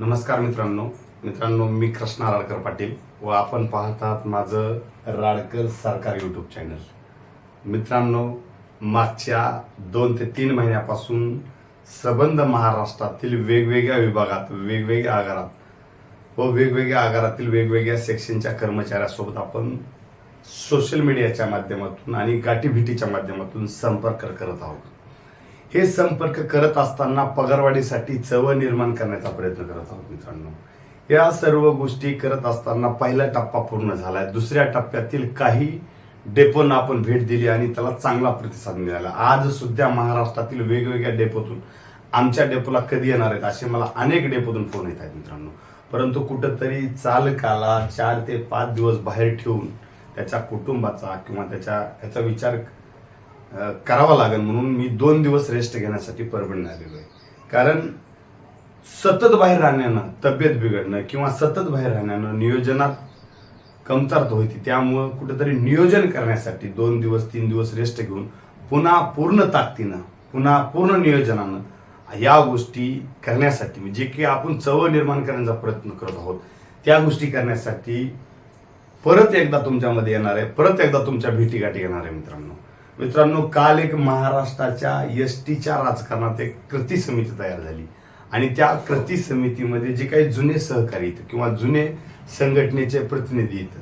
नमस्कार मित्रांनो. मित्रांनो मी कृष्णा राडकर पाटील व आपण पाहतात माझं राडकर सरकार यूट्यूब चॅनल मित्रांनो मागच्या दोन ते तीन महिन्यापासून सबंध महाराष्ट्रातील वेगवेगळ्या विभागात वेगवेगळ्या आगारात व वेगवेगळ्या आगारातील वेगवेगळ्या सेक्शनच्या कर्मचाऱ्यासोबत आपण सोशल मीडियाच्या माध्यमातून आणि गाठीभिटीच्या माध्यमातून संपर्क करत आहोत. हे संपर्क करत असताना पगारवाढीसाठी चव निर्माण करण्याचा प्रयत्न करत आहोत मित्रांनो. या सर्व गोष्टी करत असताना पहिला टप्पा पूर्ण झालाय. दुसऱ्या टप्प्यातील काही डेपोंना आपण भेट दिली आणि त्याला चांगला प्रतिसाद मिळाला. आज सुद्धा महाराष्ट्रातील वेगवेगळ्या डेपोतून आमच्या डेपोला कधी येणार आहेत असे मला अनेक डेपोतून फोन येत आहेत मित्रांनो. परंतु कुठंतरी चालकाला चार ते पाच दिवस बाहेर ठेवून त्याच्या कुटुंबाचा किंवा त्याच्या ह्याचा विचार करावा लागेल म्हणून मी दोन दिवस रेस्ट घेण्यासाठी परभणी आलेलो आहे. कारण सतत बाहेर राहण्यानं तब्येत बिघडणं किंवा सतत बाहेर राहण्यानं नियोजनात कमतरता होती. त्यामुळं कुठेतरी नियोजन करण्यासाठी दोन दिवस तीन दिवस रेस्ट घेऊन पुन्हा पूर्ण ताकदीनं पुन्हा पूर्ण नियोजनानं या गोष्टी करण्यासाठी म्हणजे जे की आपण चव निर्माण करण्याचा प्रयत्न करत आहोत त्या गोष्टी करण्यासाठी परत एकदा तुमच्यामध्ये येणार आहे परत एकदा तुमच्या भेटीगाठी येणार आहे मित्रांनो. मित्रांनो काल एक महाराष्ट्राच्या एस टीच्या राजकारणात एक कृती समिती तयार झाली. आणि त्या कृती समितीमध्ये जे काही जुने सहकारी आहेत किंवा जुने संघटनेचे प्रतिनिधी आहेत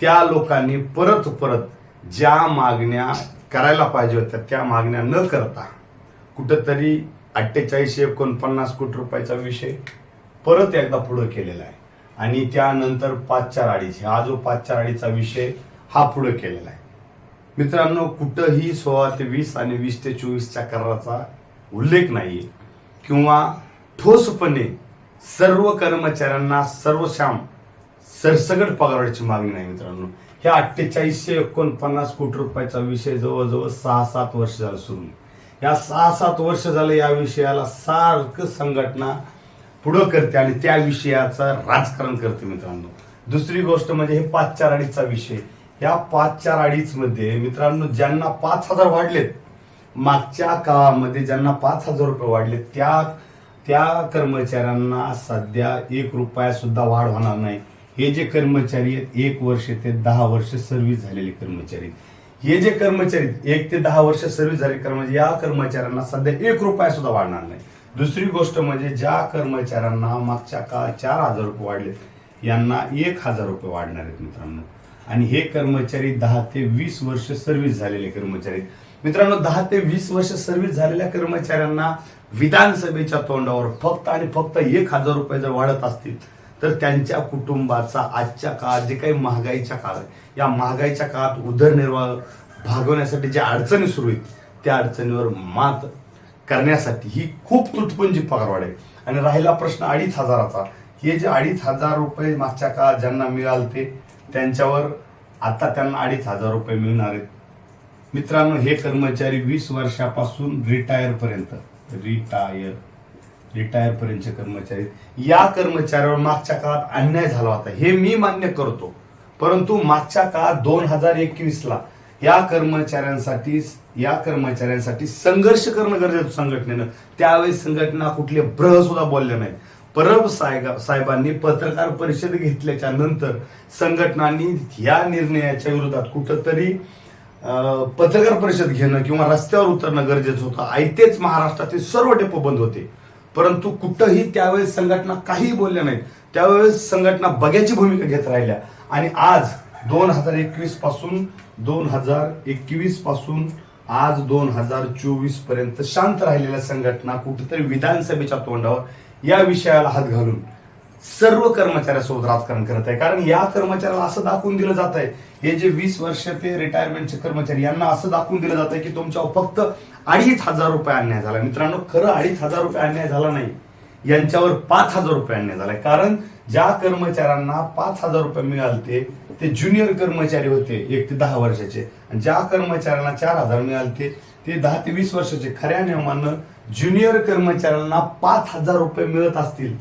त्या लोकांनी परत परत ज्या मागण्या करायला पाहिजे होत्या त्या मागण्या न करता कुठंतरी अठ्ठेचाळीसशे एकोणपन्नास कोटी रुपयाचा विषय परत एकदा पुढं केलेला आहे. आणि त्यानंतर पाच चार अडीच हा जो पाच चार अडीचा विषय हा पुढं केलेला आहे. मित्रांनो कुठंही सोळा ते वीस आणि वीस ते चोवीसच्या कराराचा उल्लेख नाही किंवा ठोसपणे सर्व कर्मचाऱ्यांना सर्वश्याम सरसगट पगाराची मागणी नाही मित्रांनो. ह्या अठ्ठेचाळीसशे एकोणपन्नास कोटी रुपयाचा विषय जवळजवळ सहा सात वर्ष झालं सुरू. या सहा सात वर्ष झालं या विषयाला सारखं संघटना पुढं करते आणि त्या विषयाचं राजकारण करते मित्रांनो. दुसरी गोष्ट म्हणजे हे पाच चार अडीचा विषय. या पाच चार अडीच मध्ये मित्रांनो ज्यांना पाच हजार वाढलेत मागच्या काळामध्ये ज्यांना पाच हजार रुपये वाढले त्या त्या कर्मचाऱ्यांना सध्या एक रुपया सुद्धा वाढ होणार नाही. हे जे कर्मचारी आहेत एक वर्ष ते दहा वर्ष सर्व्हिस झालेले कर्मचारी हे जे कर्मचारी आहेत, एक ते दहा वर्ष सर्व्हिस झाले कर्मचारी या कर्मचाऱ्यांना सध्या एक रुपया सुद्धा वाढणार नाही. दुसरी गोष्ट म्हणजे ज्या कर्मचाऱ्यांना मागच्या काळात चार हजार रुपये वाढले यांना एक हजार रुपये वाढणार आहेत मित्रांनो. आणि हे कर्मचारी दहा ते वीस वर्ष सर्व्हिस झालेले कर्मचारी. मित्रांनो दहा ते वीस वर्ष सर्व्हिस झालेल्या कर्मचाऱ्यांना विधानसभेच्या तोंडावर फक्त आणि फक्त एक हजार रुपये जर वाढत असतील तर त्यांच्या कुटुंबाचा आजच्या काळात जे काही महागाईच्या काळ आहे या महागाईच्या काळात उदरनिर्वाह भागवण्यासाठी ज्या अडचणी सुरू आहेत त्या अडचणीवर मात करण्यासाठी ही खूप तुटपुंजी पगारवाढ आहे. आणि राहिला प्रश्न अडीच हजाराचा. हे जे अडीच हजार रुपये मागच्या काळात ज्यांना मिळालते त्यांच्यावर आता त्यांना अडीच हजार रुपये मिळणार आहेत. मित्रांनो हे कर्मचारी वीस वर्षापासून रिटायर पर्यंत रिटायर रिटायर पर्यंतचे कर्मचारी या कर्मचाऱ्यावर मागच्या काळात अन्याय झाला होता. हे मी मान्य करतो. परंतु मागच्या काळात दोन हजार एकवीस ला या कर्मचाऱ्यांसाठी या कर्मचाऱ्यांसाठी संघर्ष करणं गरजेचं संघटनेनं. त्यावेळेस संघटना कुठले ब्रह सुद्धा बोलले नाहीत. परब साहेब साहेबांनी पत्रकार परिषद घेतल्याच्या नंतर संघटनांनी या निर्णयाच्या विरोधात कुठंतरी अं, पत्रकार परिषद घेणं किंवा रस्त्यावर उतरणं गरजेचं होतं. आयतेच महाराष्ट्रातील सर्व डेपो बंद होते. परंतु कुठंही त्यावेळेस संघटना काही बोलल्या नाहीत. त्यावेळेस संघटना बघ्याची भूमिका घेत राहिल्या. आणि आज दोन हजार एकवीसपासून दोन हजार एकवीसपासून आज दोन हजार चोवीसपर्यंत शांत राहिलेल्या संघटना कुठेतरी विधानसभेच्या तोंडावर या विषयाला हात घालून सर्व कर्मचाऱ्यासोबत राजकारण करत आहे. कारण या कर्मचाऱ्याला असं दाखवून दिलं जात आहे. हे जे वीस वर्ष ते रिटायरमेंटचे कर्मचारी यांना असं दाखवून दिलं जात आहे की तुमच्यावर फक्त अडीच हजार रुपये अन्याय झाला. मित्रांनो खरं अडीच हजार रुपये अन्याय झाला नाही. यांच्यावर पाच हजार रुपये अन्याय झालाय. कारण ज्या कर्मचाऱ्यांना पाच हजार रुपये मिळालते ते ज्युनियर कर्मचारी होते एक ते दहा वर्षाचे. आणि ज्या कर्मचाऱ्यांना चार हजार मिळालते ते दहा ते वीस वर्षाचे खऱ्या नियमानं ज्युनियर कर्मचाऱ्यांना पाच हजार रुपये मिळत असतील.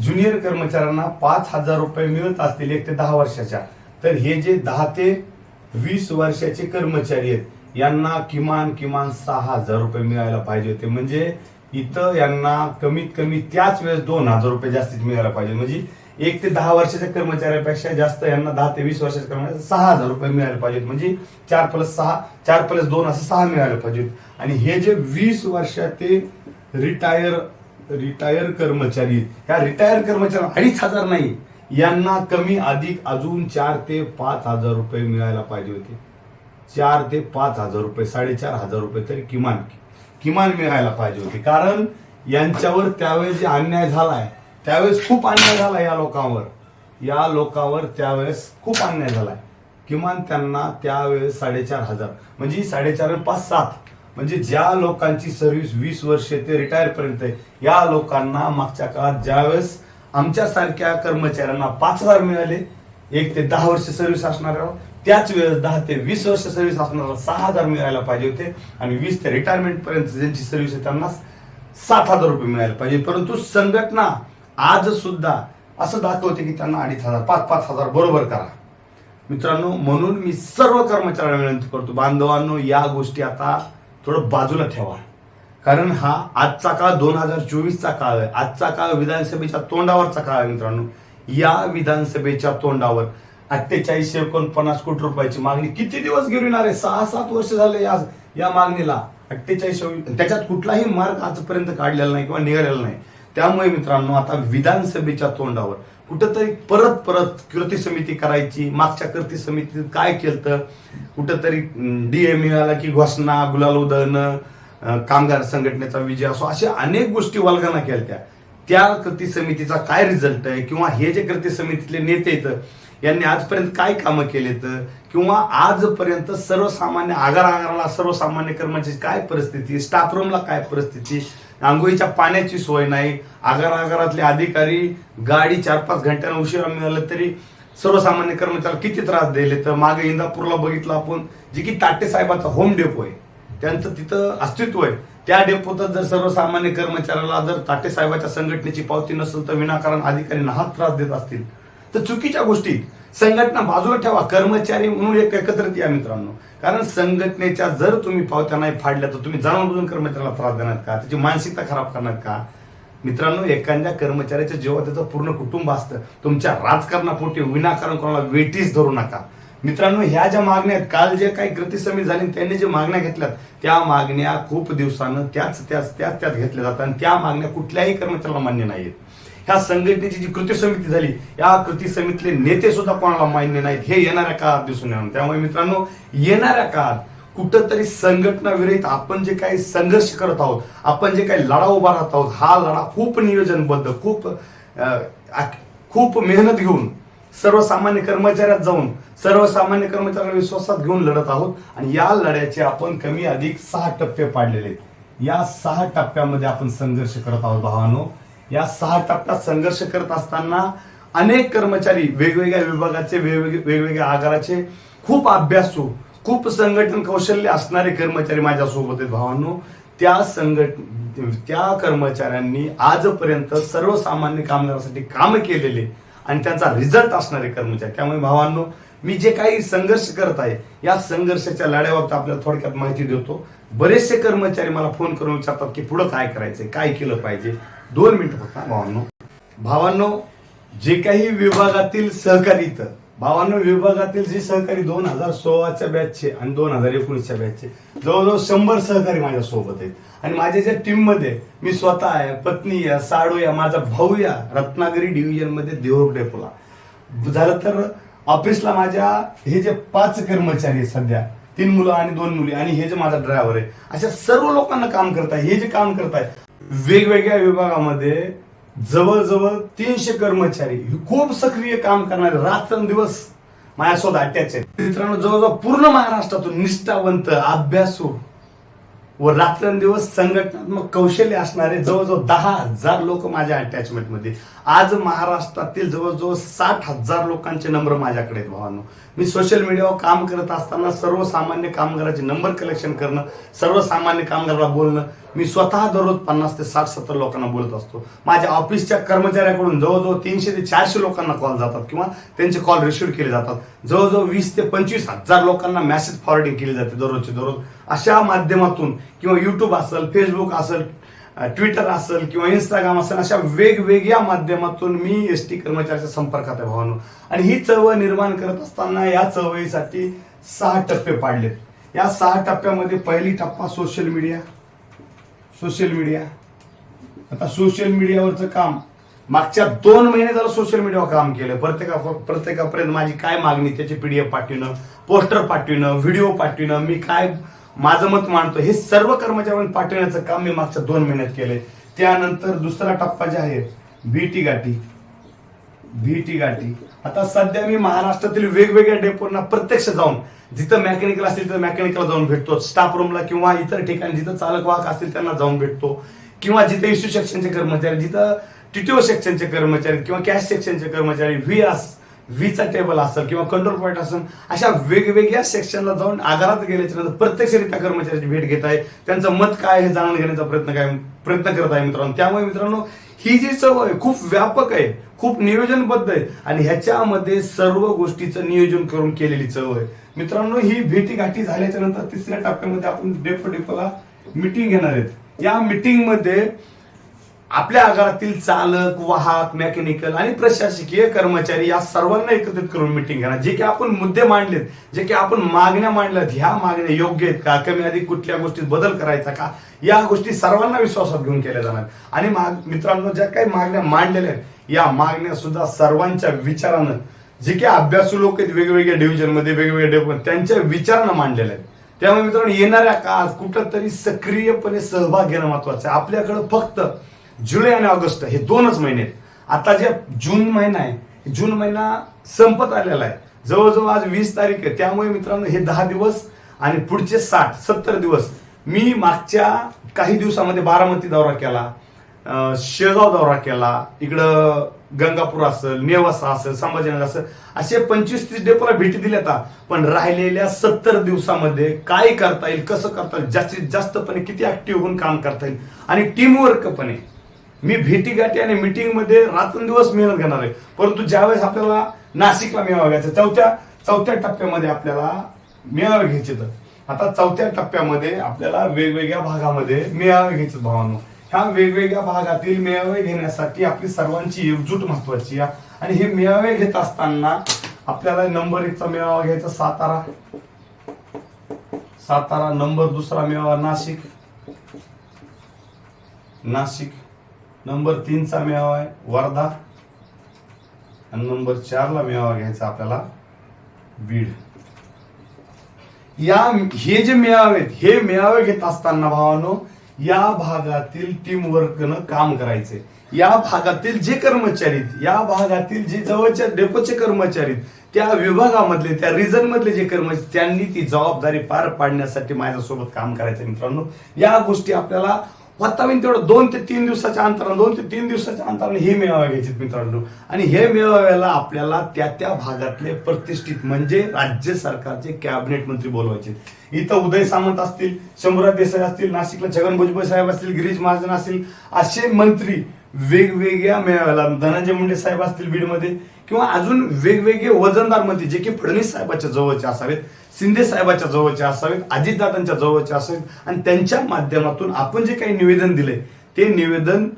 ज्युनियर कर्मचाऱ्यांना पाच हजार रुपये मिळत असतील एक ते दहा वर्षाच्या. तर हे जे दहा ते वीस वर्षाचे कर्मचारी आहेत यांना किमान किमान सहा हजार रुपये मिळायला पाहिजे होते. म्हणजे इथं यांना कमीत कमी त्याच वेळेस दोन हजार रुपये जास्तीत मिळायला पाहिजे. म्हणजे एक ते दहा वर्षाच्या कर्मचाऱ्यापेक्षा जास्त यांना दहा ते वीस वर्षाच्या कर्मचाऱ्या सहा हजार रुपये मिळायला पाहिजेत. म्हणजे चार प्लस सहा चार प्लस दोन असं सहा मिळायला पाहिजेत. आणि हे जे वीस वर्षाचे रिटायर रिटायर कर्मचारी ह्या रिटायर कर्मचारी अडीच हजार नाही यांना कमी अधिक अजून चार ते पाच हजार रुपये मिळायला पाहिजे होते. चार ते पाच हजार रुपये साडेचार हजार रुपये तरी किमान किमान मिळायला पाहिजे होते. कारण यांच्यावर त्यावेळेस जे अन्याय झालाय त्यावेळेस खूप अन्याय झाला या लोकांवर. या लोकांवर त्यावेळेस खूप अन्याय झाला. किमान त्यांना त्यावेळेस साडेचार हजार म्हणजे साडेचार पाच सात म्हणजे ज्या लोकांची सर्व्हिस वीस वर्ष ते रिटायर पर्यंत आहे या लोकांना मागच्या काळात ज्यावेळेस आमच्यासारख्या कर्मचाऱ्यांना पाच हजार मिळाले एक ते दहा वर्ष सर्व्हिस असणाऱ्या त्याच वेळेस दहा ते वीस वर्ष सर्व्हिस असणाऱ्या सहा हजार मिळायला पाहिजे होते आणि वीस ते रिटायरमेंट पर्यंत ज्यांची सर्व्हिस आहे त्यांना सात हजार रुपये मिळायला पाहिजे. परंतु संघटना आज सुद्धा असं दाखवते की त्यांना अडीच हजार पाच पाच हजार बरोबर करा. मित्रांनो म्हणून मी सर्व कर्मचाऱ्यांना विनंती करतो बांधवांनो या गोष्टी आता थोडं बाजूला ठेवा. कारण हा आजचा काळ दोन हजार चोवीसचा काळ आहे. आजचा काळ विधानसभेच्या तोंडावरचा काळ आहे मित्रांनो. या विधानसभेच्या तोंडावर अठ्ठेचाळीस एकोणपन्नास कोटी रुपयाची मागणी किती दिवस गिरविणार आहे? सहा सात वर्ष झाले या या मागणीला. अठ्ठेचाळीस त्याच्यात कुठलाही मार्ग आजपर्यंत काढलेला नाही किंवा निघालेला नाही. त्यामुळे मित्रांनो आता विधानसभेच्या तोंडावर कुठंतरी परत परत कृती समिती करायची मागच्या कृती समितीत काय केलं कुठंतरी डीए मिळाला की घोषणा गुलाल उधळणं कामगार संघटनेचा विजय असो अशा अनेक गोष्टी वल्गना केल्या त्या कृती समितीचा काय रिझल्ट आहे? किंवा हे जे कृती समितीतले नेते आहेत यांनी आजपर्यंत काय कामं केलेत? किंवा आजपर्यंत सर्वसामान्य आगार आगाराला सर्वसामान्य कर्मचारी काय परिस्थिती? स्टाफ रूमला काय परिस्थिती? आंघोळीच्या पाण्याची सोय नाही. आगार आगारातले अधिकारी गाडी चार पाच घंट्यानं उशिरा मिळालं तरी सर्वसामान्य कर्मचाऱ्याला किती त्रास दिले तर मागे इंदापूरला बघितलं आपण जे की ताटे साहेबांचा होम डेपो आहे. त्यांचं तिथं अस्तित्व आहे. त्या डेपोतच जर सर्वसामान्य कर्मचाऱ्याला जर ताटे साहेबाच्या संघटनेची पावती नसेल तर विनाकारण अधिकाऱ्यांना हा त्रास देत असतील. तर चुकीच्या गोष्टीत संघटना बाजूला ठेवा कर्मचारी म्हणून एक एकत्रित या मित्रांनो. कारण संघटनेच्या जर तुम्ही पावत्या नाही फाडल्या तर तुम्ही जाणून बुजून कर्मचाऱ्याला त्रास देणार का? त्याची मानसिकता खराब करणार का? मित्रांनो एखाद्या कर्मचाऱ्याच्या जेव्हा त्याचं पूर्ण कुटुंब असतं. तुमच्या राजकारणापोटी विनाकारण कोणाला वेटीस धरू नका. मित्रांनो ह्या ज्या मागण्या आहेत काल जे काही कृती समिती झाली त्यांनी जे मागण्या घेतल्यात त्या मागण्या खूप दिवसानं त्याच त्याच त्याच त्याच घेतल्या जातात. आणि त्या मागण्या कुठल्याही कर्मचाऱ्याला मान्य नाहीत ह्या संघटनेची जी कृती समिती झाली या कृती समितीतले नेते सुद्धा कोणाला मान्य नाहीत हे येणाऱ्या काळात दिसून येणार. त्यामुळे मित्रांनो येणाऱ्या काळात कुठंतरी संघटना विरहित आपण जे काही संघर्ष करत आहोत आपण जे काही लढा उभा राहत आहोत हा लढा खूप नियोजनबद्ध खूप खूप मेहनत घेऊन सर्वसामान्य कर्मचाऱ्यात जाऊन सर्वसामान्य कर्मचाऱ्यांना विश्वासात घेऊन लढत आहोत आणि या लढ्याचे आपण कमी अधिक सहा टप्पे पाडलेले आहेत. या सहा टप्प्यामध्ये आपण संघर्ष करत आहोत भावानो. या सहा टप्प्यात संघर्ष करत असताना अनेक कर्मचारी वेगवेगळ्या विभागाचे वेगवेगळ्या आगाराचे खूप अभ्यासू खूप संघटन कौशल्य असणारे कर्मचारी माझ्यासोबत आहेत भावांनो. त्या संघट त्या कर्मचाऱ्यांनी आजपर्यंत सर्वसामान्य कामगारासाठी काम केलेले आणि त्यांचा रिझल्ट असणारे कर्मचारी. त्यामुळे भावांनो मी जे काही संघर्ष करत आहे या संघर्षाच्या लढ्याबाबत आपल्याला थोडक्यात माहिती देतो. बरेचसे कर्मचारी मला फोन करून विचारतात की पुढं काय करायचंय काय केलं पाहिजे? दोन मिनिटं फक्त भावांनो. भावांनो जे काही विभागातील सहकारी इथं भावांनो विभागातील जे सहकारी दोन हजार सोळाच्या बॅचचे आणि दोन हजार एकोणीसच्या बॅचचे जवळजवळ शंभर सहकारी माझ्या सोबत आहेत. आणि माझ्या ज्या टीममध्ये मी स्वतः आहे पत्नी या साडू या माझा भाऊ या रत्नागिरी डिव्हिजनमध्ये देऊर डेपोला. झालं तर ऑफिसला माझ्या हे जे पाच कर्मचारी आहेत सध्या तीन मुलं आणि दोन मुली आणि हे जे माझा ड्रायव्हर आहे अशा सर्व लोकांना काम करताय हे जे काम करताय वेगवेगळ्या विभागामध्ये जवळजवळ तीनशे कर्मचारी हे खूप सक्रिय काम करणारे रात्रंदिवस माझ्यासोबत अटॅच आहेत. मित्रांनो जवळजवळ पूर्ण महाराष्ट्रातून निष्ठावंत अभ्यासू व रात्रंदिवस संघटनात्मक कौशल्य असणारे जवळजवळ दहा हजार लोक माझ्या अटॅचमेंटमध्ये आज महाराष्ट्रातील जवळजवळ साठ हजार लोकांचे नंबर माझ्याकडे आहेत भावांनो. मी सोशल मीडियावर काम करत असताना सर्वसामान्य कामगाराचे नंबर कलेक्शन करणं सर्वसामान्य कामगाराला बोलणं मी स्वतः दररोज पन्नास ते साठ सत्तर लोकांना बोलत असतो. माझ्या ऑफिसच्या कर्मचाऱ्याकडून जवळजवळ तीनशे ते चारशे लोकांना कॉल जातात किंवा त्यांचे कॉल रिसिव्ह केले जातात. जवळजवळ वीस ते पंचवीस हजार लोकांना मेसेज फॉरवर्डिंग केली जाते दररोजचे दररोज. अशा माध्यमातून किंवा युट्यूब असेल फेसबुक असेल ट्विटर असेल किंवा इंस्टाग्राम असेल अशा वेगवेगळ्या माध्यमातून मी एस टी कर्मचाऱ्याच्या संपर्कात आहे भावानो. आणि ही चळवळ निर्माण करत असताना या चळवळीसाठी सहा टप्पे पाडलेत. या सहा टप्प्यामध्ये पहिली टप्पा सोशल मीडिया सोशल मीडिया. आता सोशल मीडियावरचं काम मागच्या दोन महिने झालं सोशल मीडियावर काम केलं. प्रत्येका प्रत्येकापर्यंत माझी काय मागणी त्याची पीडीएफ पाठविणं पोस्टर पाठविणं व्हिडिओ पाठविणं मी काय माझं मत मांडतो हे सर्व कर्मचाऱ्यांना पाठवण्याचं काम मी मागच्या दोन महिन्यात केलंय. त्यानंतर दुसरा टप्पा जे आहे बीटी गाठी. बीटी गाठी. आता सध्या मी महाराष्ट्रातील वेगवेगळ्या डेपोना प्रत्यक्ष जाऊन जिथं मेकॅनिकल असतील तिथं मेकॅनिकल जाऊन भेटतो. स्टाफ रूमला किंवा इतर ठिकाणी जिथं चालक वाहक असतील त्यांना जाऊन भेटतो. किंवा जिथे इश्यू सेक्शनचे कर्मचारी जिथं टीटीओ सेक्शनचे कर्मचारी किंवा कॅश सेक्शनचे कर्मचारी व्ही अस व्हीचा टेबल असेल किंवा कंट्रोल पॉईंट असेल अशा वेगवेगळ्या सेक्शनला जाऊन आगारात गेल्याच्यानंतर प्रत्यक्षरित्या कर्मचाऱ्याची भेट घेत आहे. त्यांचं मत काय हे जाणून घेण्याचा प्रयत्न काय प्रयत्न करत आहे मित्रांनो. त्यामुळे मित्रांनो ही जी चव आहे खूप व्यापक आहे खूप नियोजनबद्ध आहे आणि ह्याच्यामध्ये सर्व गोष्टीचं नियोजन करून केलेली चव आहे. मित्रांनो ही भेटी गाठी झाल्याच्यानंतर तिसऱ्या टप्प्यामध्ये आपण डेपो डेपोला मिटिंग घेणार आहेत. या मिटिंगमध्ये आपल्या आगारातील चालक वाहक मेकॅनिकल आणि प्रशासकीय कर्मचारी या सर्वांना एकत्रित करून मिटिंग घेणार. जे की आपण मुद्दे मांडलेत जे की आपण मागण्या मांडल्यात ह्या मागण्या योग्य आहेत का? कमी अधिक कुठल्या गोष्टीत बदल करायचा का? या गोष्टी सर्वांना विश्वासात घेऊन केल्या जाणार. आणि माग मित्रांनो ज्या काही मागण्या मांडलेल्या आहेत या मागण्या सुद्धा सर्वांच्या विचारानं जे काही अभ्यासू लोक आहेत वेगवेगळ्या डिव्हिजनमध्ये वेगवेगळ्या डेपो त्यांच्या विचारानं मांडलेल्या आहेत. त्यामुळे मित्रांनो येणाऱ्या काळात कुठंतरी सक्रियपणे सहभाग घेणं महत्वाचं आहे. आपल्याकडं फक्त जुलै आणि ऑगस्ट हे दोनच महिने आहेत. आता जे जून महिना आहे जून महिना संपत आलेला आहे. जवळजवळ आज वीस तारीख आहे. त्यामुळे मित्रांनो हे दहा दिवस आणि पुढचे साठ सत्तर दिवस मी मागच्या काही दिवसामध्ये बारामती दौरा केला शेगाव दौरा केला इकडं गंगापूर असेल नेवासा असेल संभाजीनगर असेल असे पंचवीस तीस डेपोला भेटी दिल्या आता. पण राहिलेल्या सत्तर दिवसामध्ये काय करता येईल कसं करता येईल जास्तीत जास्तपणे किती ऍक्टिव्ह होऊन काम करता येईल आणि टीमवर्कपणे मी भेटी गाठी आणि मीटिंगमध्ये रात्रंदिवस मेहनत घेणार आहे. परंतु ज्यावेळेस आपल्याला नाशिकला मेळावा घ्यायचा चौथ्या चौथ्या टप्प्यामध्ये आपल्याला मेळावे घ्यायचे तर आता चौथ्या टप्प्यामध्ये आपल्याला वेगवेगळ्या भागामध्ये मेळावे घ्यायचे भावांनो. ह्या वेगवेगळ्या भागातील मेळावे घेण्यासाठी आपली सर्वांची एकजूट महत्वाची आहे. आणि हे मेळावे घेत असताना आपल्याला नंबर एकचा मेळावा घ्यायचा सातारा. सातारा नंबर दुसरा मेळावा नाशिक. नाशिक. नंबर तीनचा मेळावा आहे वर्धा. आणि नंबर चारला मेळावा घ्यायचा आपल्याला बीड. या हे जे मेळावे आहेत, हे मेळावे घेत असताना भावानो या भागातील टीम वर्कनं काम करायचे. या भागातील जे कर्मचारी आहेत, या भागातील जे जवळच्या डेपोचे कर्मचारी आहेत, त्या विभागामधले त्या रिजन मधले जे कर्मचारी त्यांनी ती जबाबदारी पार पाडण्यासाठी माझ्यासोबत काम करायचं मित्रांनो. या गोष्टी आपल्याला वातावरण तेवढं दोन ते तीन दिवसाच्या अंतरानं दोन ते तीन दिवसाच्या अंतराने हे मेळावे घ्यायचे मित्रांनो. आणि हे मेळाव्याला आपल्याला त्या त्या भागातले प्रतिष्ठित म्हणजे राज्य सरकारचे कॅबिनेट मंत्री बोलवायचे इथं उदय सामंत असतील शंभूराज देसाई असतील नाशिकला छगन भुजबळ साहेब असतील गिरीश महाजन असतील असे मंत्री वेगवेगळ्या मेळाव्याला धनंजय मुंडे साहेब असतील बीडमध्ये किंवा अजून वेगवेगळे वजनदार मंत्री जे की फडणवीस साहेबाच्या जवळचे असावेत शिंदे साहेबाच्या जवळचे असावेत अजितदादांच्या जवळचे असावेत आणि त्यांच्या माध्यमातून आपण जे काही निवेदन दिले ते निवेदन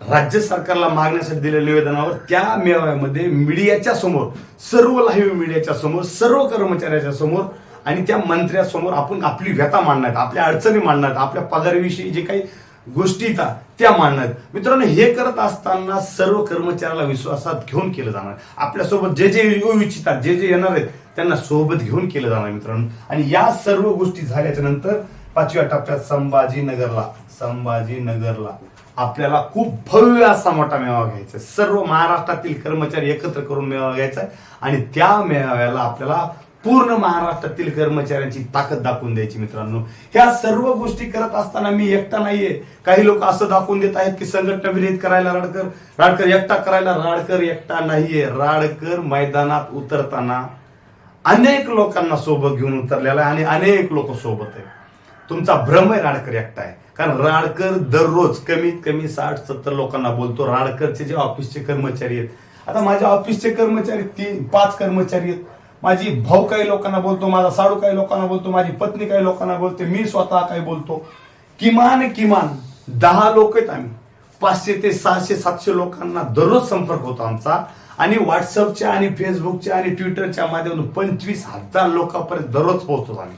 राज्य सरकारला मागण्यासाठी दिलेल्या निवेदनावर त्या मेळाव्यामध्ये मीडियाच्या समोर सर्व लाईव्ह मीडियाच्या समोर सर्व कर्मचाऱ्याच्या समोर आणि त्या मंत्र्यासमोर आपण आपली व्यथा मांडणार आपल्या अडचणी मांडणार आपल्या पगाराविषयी जे काही गोष्टी येतात त्या मांडणार मित्रांनो हे करत असताना सर्व कर्मचाऱ्याला विश्वासात घेऊन केलं जाणार. आपल्यासोबत जे जे येऊ इच्छितात जे जे येणार आहेत त्यांना सोबत घेऊन केलं जाणार मित्रांनो. आणि या सर्व गोष्टी झाल्याच्यानंतर पाचव्या टप्प्यात संभाजीनगरला संभाजीनगरला आपल्याला खूप भव्य असा मोठा मेळावा घ्यायचा सर्व महाराष्ट्रातील कर्मचारी एकत्र करून मेळावा घ्यायचा आहे. आणि त्या मेळाव्याला आपल्याला पूर्ण महाराष्ट्रातील कर्मचाऱ्यांची ताकद दाखवून द्यायची मित्रांनो. ह्या सर्व गोष्टी करत असताना मी एकटा नाहीये. काही लोक असं दाखवून देत आहेत की संघटना विरहित करायला राडकर राडकर एकटा करायला राडकर एकटा नाहीये. राडकर मैदानात उतरताना अनेक लोकांना सोबत घेऊन उतरलेला आहे आणि अनेक लोक सोबत आहे तुमचा भ्रम आहे राडकर एकटा आहे. कारण राडकर दररोज कमीत कमी साठ सत्तर लोकांना बोलतो. राडकरचे जे ऑफिसचे कर्मचारी आहेत. आता माझ्या ऑफिसचे कर्मचारी तीन पाच कर्मचारी आहेत. माझी भाऊ काही लोकांना बोलतो माझा साडू काही लोकांना बोलतो माझी पत्नी काही लोकांना बोलते मी स्वतः काही बोलतो. किमान किमान दहा लोक आहेत आम्ही. पाचशे ते सहाशे सातशे लोकांना दररोज संपर्क होतो आमचा. आणि व्हॉट्सअपच्या आणि फेसबुकच्या आणि ट्विटरच्या माध्यमातून पंचवीस हजार लोकांपर्यंत दररोज पोहोचतो आम्ही.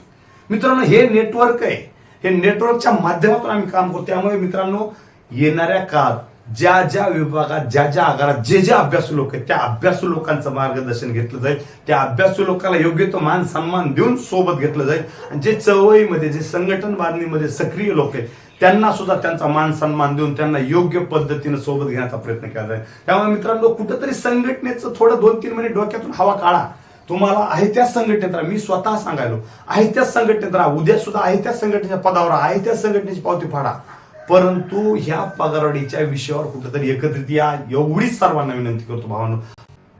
मित्रांनो हे नेटवर्क आहे. हे नेटवर्कच्या माध्यमातून आम्ही काम करतो. त्यामुळे मित्रांनो येणाऱ्या काळात ज्या ज्या विभागात ज्या ज्या आगारात जे जे अभ्यासू लोक आहेत त्या अभ्यासू लोकांचं मार्गदर्शन घेतलं जाईल. त्या अभ्यासू लोकांना योग्य तो मान सन्मान देऊन सोबत घेतलं जाईल. आणि जे चळवळीमध्ये जे संघटन बांधणीमध्ये सक्रिय लोक आहेत त्यांना सुद्धा त्यांचा मान सन्मान देऊन त्यांना योग्य पद्धतीने सोबत घेण्याचा प्रयत्न केला जाईल. त्यामुळे मित्रांनो कुठंतरी संघटनेचं थोडं दोन तीन महिने डोक्यातून हवा काढा. तुम्हाला आहे त्याच संघटनेत राहा. मी स्वतः सांगायलो आहे त्याच संघटनेत राहा. उद्या सुद्धा आहे त्याच संघटनेच्या पदावर आहे त्याच संघटनेची पावती फाडा. परंतु ह्या पगारवाढीच्या विषयावर कुठेतरी एकत्रित या एवढीच सर्वांना विनंती करतो भावांनो.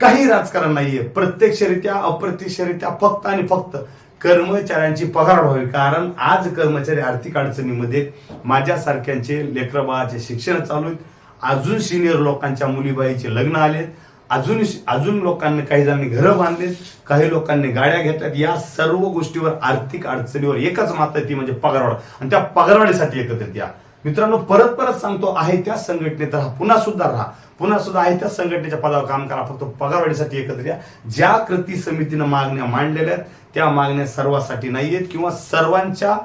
काही राजकारण नाहीये. प्रत्यक्षरित्या अप्रत्यक्षरित्या फक्त आणि फक्त कर्मचाऱ्यांची पगार व्हावी कारण आज कर्मचारी आर्थिक अडचणीमध्ये माझ्यासारख्यांचे लेकरबाळाचे शिक्षण चालू आहेत. अजून सिनियर लोकांच्या मुलीबाईचे लग्न आलेत अजून अजून लोकांनी काही जणांनी घरं बांधलेत काही लोकांनी गाड्या घेतल्यात या सर्व गोष्टीवर आर्थिक अडचणीवर एकच मात्र ती म्हणजे पगारवाढ. आणि त्या पगारवाढीसाठी एकत्रित या. मित्रांनो परत परत सांगतो आहे त्या संघटनेत राहा. पुन्हा सुद्धा राहा. पुन्हा सुद्धा आहे त्या संघटनेच्या पदावर काम करा. फक्त पगारवाढीसाठी एकत्र या. ज्या कृती समितीनं मागण्या मांडलेल्या आहेत त्या मागण्या सर्वांसाठी आहेत किंवा सर्वांच्या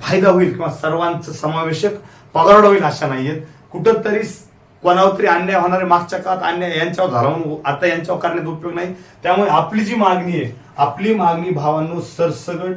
फायदा होईल किंवा सर्वांचं समावेशक पगारवाढ होईल अशा नाही आहेत कुठंतरी कोणावर तरी अन्याय होणारे मागच्या काळात अन्याय यांच्यावर झाला म्हणून आता यांच्यावर करण्यात उपयोग नाही. त्यामुळे आपली जी मागणी आहे आपली मागणी भावांनो सरसगट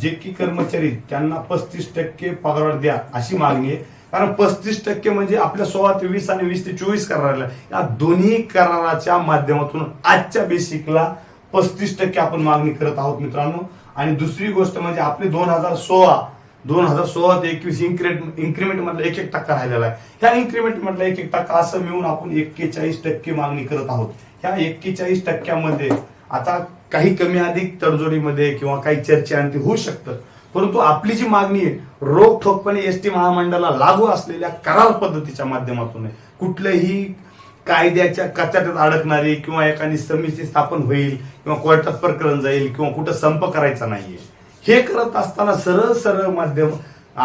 जे की कर्मचारी त्यांना पस्तीस टक्के पगार द्या अशी मागणी आहे. कारण पस्तीस टक्के म्हणजे आपल्या सोळा ते वीस आणि वीस ते चोवीस कराराला या दोन्ही कराराच्या माध्यमातून आजच्या बेसिकला पस्तीस टक्के आपण मागणी करत आहोत मित्रांनो. आणि दुसरी गोष्ट म्हणजे आपले दोन हजार सोळा दोन हजार सोळा ते एकवीस इन्क्रिमेंट इन्क्रिमेंट मधला एक एक टक्का राहिलेला आहे. ह्या इन्क्रिमेंट मधला एक एक टक्का असं मिळून आपण एक्केचाळीस टक्के मागणी करत आहोत. ह्या एक्केचाळीस टक्क्यामध्ये आता काही कमी अधिक तडजोडीमध्ये किंवा काही चर्चा आणि होऊ शकतं. परंतु आपली जी मागणी आहे रोखठोकपणे एस टी महामंडळाला लागू असलेल्या करार पद्धतीच्या माध्यमातून आहे. कुठल्याही कायद्याच्या कचाट्यात अडकणारी किंवा एखादी समिती स्थापन होईल किंवा कोर्टात प्रकरण जाईल किंवा कुठं संप करायचा नाहीये. हे करत असताना सरळ सरळ माध्यम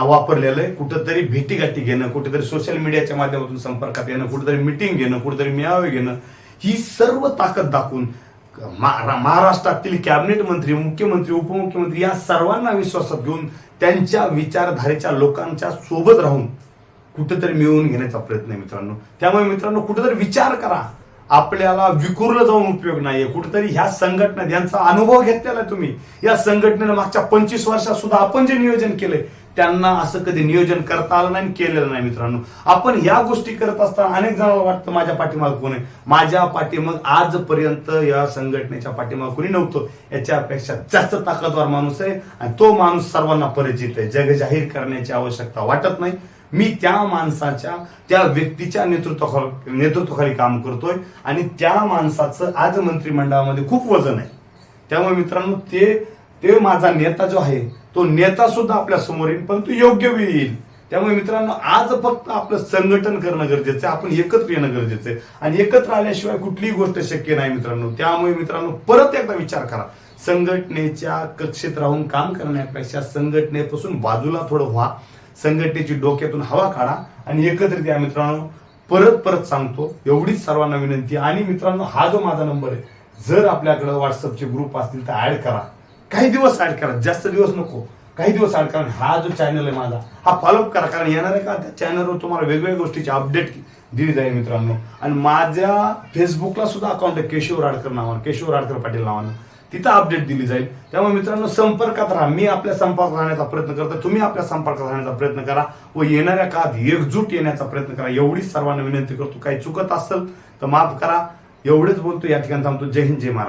वापरलेलं आहे. कुठंतरी भेटीगाठी घेणं कुठेतरी सोशल मीडियाच्या माध्यमातून संपर्कात येणं कुठेतरी मिटिंग घेणं कुठेतरी मेळावे घेणं ही सर्व ताकद दाखवून महाराष्ट्रातील कॅबिनेट मंत्री मुख्यमंत्री उपमुख्यमंत्री या सर्वांना विश्वासात घेऊन त्यांच्या विचारधारेच्या लोकांच्या सोबत राहून कुठेतरी मिळवून घेण्याचा प्रयत्न आहे मित्रांनो. त्यामुळे मित्रांनो कुठेतरी विचार करा. आपल्याला विखुरलं जाऊन उपयोग नाहीये. कुठेतरी ह्या संघटना यांचा अनुभव घेतलेला तुम्ही. या संघटनेनं मागच्या पंचवीस वर्षात सुद्धा आपण जे नियोजन केलंय त्यांना असं कधी नियोजन करता आलं नाही आणि केलेलं नाही मित्रांनो. आपण या गोष्टी करत असताना अनेक जणांना वाटतं माझ्या पाठीमाग कोण आहे? माझ्या पाठीमाग आजपर्यंत या संघटनेच्या पाठीमाग कोणी नव्हतं. याच्यापेक्षा जास्त ताकदवार माणूस आहे आणि तो माणूस सर्वांना परिचित आहे. जग जाहीर करण्याची आवश्यकता वाटत नाही. मी त्या माणसाच्या त्या व्यक्तीच्या नेतृत्वाखाली नेतृत्वाखाली काम करतोय आणि त्या माणसाचं आज मंत्रिमंडळामध्ये खूप वजन आहे. त्यामुळे मित्रांनो ते ते माझा नेता जो आहे तो नेता सुद्धा आपल्यासमोर येईल पण तो योग्य वेळी येईल. त्यामुळे मित्रांनो आज फक्त आपलं संघटन करणं गरजेचं आहे. आपण एकत्र येणं गरजेचं आहे. आणि एकत्र आल्याशिवाय कुठलीही गोष्ट शक्य नाही मित्रांनो. त्यामुळे मित्रांनो परत एकदा विचार करा. संघटनेच्या कक्षेत राहून काम करण्यापेक्षा संघटनेपासून बाजूला थोडं व्हा. संघटनेची डोक्यातून हवा काढा आणि एकत्रित या मित्रांनो. परत परत सांगतो एवढीच सर्वांना विनंती. आणि मित्रांनो हा जो माझा नंबर आहे जर आपल्याकडे व्हॉट्सअपचे ग्रुप असतील तर ऍड करा. काही दिवस ऍड करा जास्त दिवस नको. काही दिवस ऍड करा. हा जो चॅनल आहे माझा हा फॉलोअप करा. कारण येणार आहे का? त्या चॅनलवर तुम्हाला वेगवेगळ्या गोष्टीची अपडेट दिली जाईल मित्रांनो. आणि माझ्या फेसबुकला सुद्धा अकाउंट आहे केशव राडकर नावानं केशव राडकर पाटील नावानं. तिथं अपडेट दिली जाईल. त्यामुळे मित्रांनो संपर्कात राहा. मी आपल्या संपर्कात राहण्याचा प्रयत्न करतो तुम्ही आपल्या संपर्कात राहण्याचा प्रयत्न करा व येणाऱ्या काळात एकजूट येण्याचा प्रयत्न करा. एवढीच सर्वांना विनंती करतो. काही चुकत असेल तर माफ करा. एवढेच बोलतो. या ठिकाणी थांबतो. जय हिंद जय महाराज